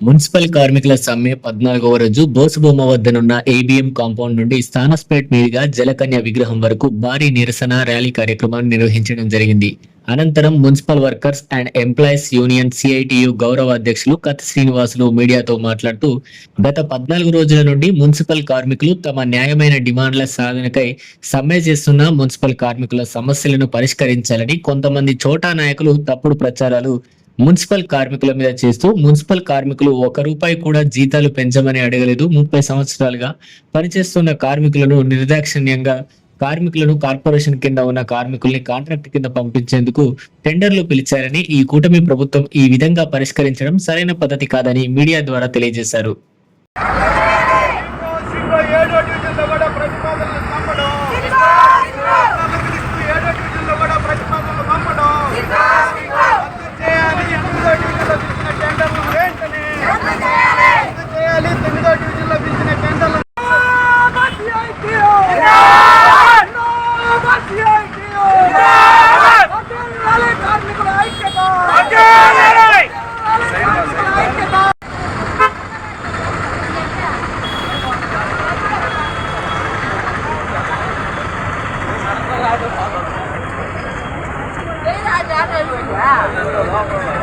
Municipal కార్మికుల సమ్మె పద్నాలుగవ రోజు బోసుబొమ్మ వద్దనున్న ఏబిఎం కాంపౌండ్ నుండి స్థానస్పేట్ మీదుగా జలకన్య విగ్రహం వరకు భారీ నిరసన ర్యాలీ కార్యక్రమాన్ని నిర్వహించడం జరిగింది. అనంతరం municipal workers and employees union CITU గౌరవ అధ్యక్షులు కత్ శ్రీనివాసులు మీడియాతో మాట్లాడుతూ గత పద్నాలుగు రోజుల నుండి మున్సిపల్ కార్మికులు తమ న్యాయమైన డిమాండ్ల సాధనకై సమ్మె చేస్తున్న మున్సిపల్ కార్మికుల సమస్యలను పరిష్కరించాలని కొంతమంది చోటా నాయకులు తప్పుడు ప్రచారాలు మున్సిపల్ కార్మికుల మీద చేస్తూ మున్సిపల్ కార్మికులు ఒక రూపాయి కూడా జీతాలు పెంచమని అడగలేదు. ముప్పై సంవత్సరాలుగా పనిచేస్తున్న కార్మికులను నిర్దాక్షిణ్యంగా కార్మికులను కార్పొరేషన్ కింద ఉన్న కార్మికుల్ని కాంట్రాక్ట్ కింద పంపించేందుకు టెండర్లు పిలిచారని ఈ కూటమి ప్రభుత్వం ఈ విధంగా పరిష్కరించడం సరైన పద్ధతి కాదని మీడియా ద్వారా తెలియజేశారు. Wow.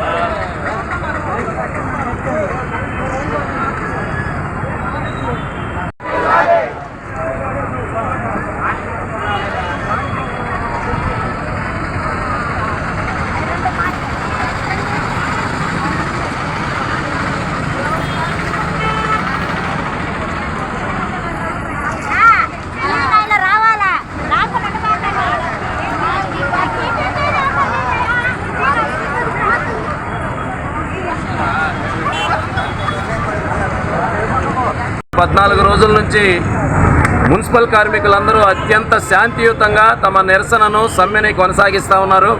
పద్నాలుగు రోజుల నుంచి మున్సిపల్ కార్మికులందరూ అత్యంత శాంతియుతంగా తమ నిరసనను సమ్మెని కొనసాగిస్తూ ఉన్నారు.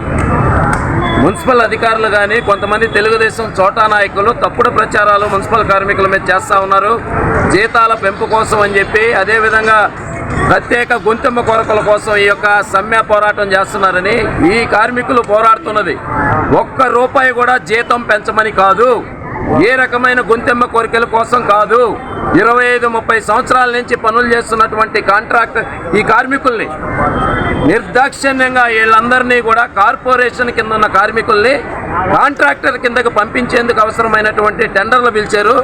మున్సిపల్ అధికారులు కానీ కొంతమంది తెలుగుదేశం చోటా నాయకులు తప్పుడు ప్రచారాలు మున్సిపల్ కార్మికుల మీద చేస్తూ ఉన్నారు. జీతాల పెంపు కోసం అని చెప్పి అదేవిధంగా ప్రత్యేక గొంతెమ్మ కొరకల కోసం ఈ యొక్క సమ్మె పోరాటం చేస్తున్నారని ఈ కార్మికులు పోరాడుతున్నది. ఒక్క రూపాయి కూడా జీతం పెంచమని కాదు. ఏ రకమైన గొంతెమ్మ కోరికల కోసం కాదు. ఇరవై ఐదు ముప్పై సంవత్సరాల నుంచి పనులు చేస్తున్నటువంటి కాంట్రాక్ట్ ఈ కార్మికుల్ని. నిర్దాక్షిణ్యంగా వీళ్ళందరినీ కూడా కార్పొరేషన్ కింద ఉన్న కార్మికుల్ని కాంట్రాక్టర్ కిందకు పంపించేందుకు అవసరమైనటువంటి టెండర్లు పిలిచారు.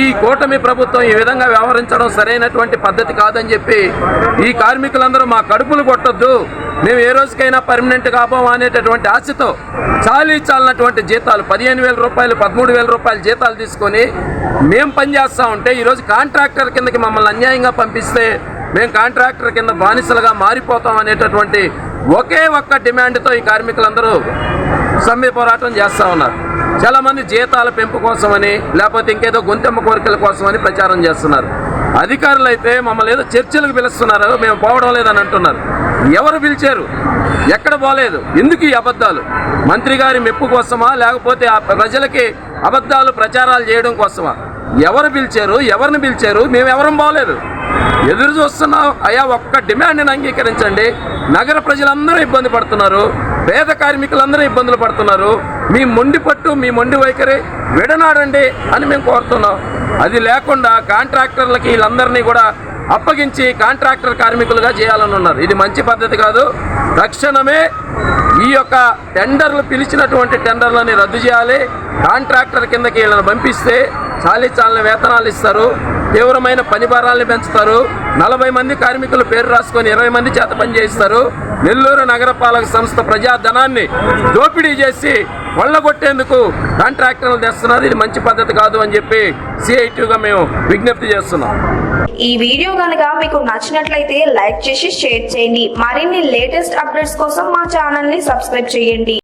ఈ కూటమి ప్రభుత్వం ఈ విధంగా వ్యవహరించడం సరైనటువంటి పద్ధతి కాదని చెప్పి ఈ కార్మికులందరూ మా కడుపులు కొట్టొద్దు. మేము ఏ రోజుకైనా పర్మనెంట్ కాబోం అనేటటువంటి ఆశతో చాలీ చాలినటువంటి జీతాలు పదిహేను వేల రూపాయలు పదమూడు వేల రూపాయలు జీతాలు తీసుకొని మేము పనిచేస్తూ ఉంటే ఈరోజు కాంట్రాక్టర్ కిందకి మమ్మల్ని అన్యాయంగా పంపిస్తే మేము కాంట్రాక్టర్ కింద బానిసలుగా మారిపోతాం అనేటటువంటి ఒకే ఒక్క డిమాండ్తో ఈ కార్మికులందరూ సమ్మె పోరాటం చేస్తూ ఉన్నారు. చాలా మంది జీతాల పెంపు కోసమని లేకపోతే ఇంకేదో గొంతెమ్మ కోరికల కోసమని ప్రచారం చేస్తున్నారు. అధికారులు అయితే మమ్మల్ని ఏదో చర్చలకు పిలుస్తున్నారు మేము పోవడం లేదని అంటున్నారు. ఎవరు పిలిచారు? ఎక్కడ పోలేదు? ఎందుకు ఈ అబద్ధాలు? మంత్రి గారి మెప్పు కోసమా లేకపోతే ఆ ప్రజలకి అబద్ధాలు ప్రచారాలు చేయడం కోసమా? ఎవరు పిలిచారు? ఎవరిని పిలిచారు? మేము ఎవరం బాగలేదు ఎదురు చూస్తున్నాం అయా ఒక్క డిమాండ్ని అంగీకరించండి. నగర ప్రజలందరూ ఇబ్బంది పడుతున్నారు. పేద కార్మికులందరూ ఇబ్బందులు పడుతున్నారు. మీ మొండి పట్టు మీ మొండి వైఖరి విడనాడండి అని మేము కోరుతున్నాం. అది లేకుండా కాంట్రాక్టర్లకి వీళ్ళందరినీ కూడా అప్పగించి కాంట్రాక్టర్ కార్మికులుగా చేయాలని ఉన్నారు. ఇది మంచి పద్ధతి కాదు. తక్షణమే ఈ యొక్క టెండర్లు పిలిచినటువంటి టెండర్లని రద్దు చేయాలి. కాంట్రాక్టర్ కిందకి వీళ్ళని పంపిస్తే చాలీ చాలని వేతనాలు ఇస్తారు. తీవ్రమైన పని భారాలను పెంచుతారు. నలభై మంది కార్మికులు పేరు రాసుకొని ఇరవై మంది చేత పని చేయిస్తారు. నెల్లూరు నగరపాలక సంస్థ ప్రజాధనాన్ని దోపిడీ చేసి కొట్టేందుకు కాంట్రాక్టర్లు తెస్తున్నారు. ఇది మంచి పద్ధతి కాదు అని చెప్పి సిఐటిగా మేము విజ్ఞప్తి చేస్తున్నాం. ఈ వీడియో కనుక మీకు నచ్చినట్లయితే లైక్ చేసి షేర్ చేయండి. మరిన్ని లేటెస్ట్ అప్డేట్స్ కోసం మా ఛానల్ని సబ్స్క్రైబ్ చేయండి.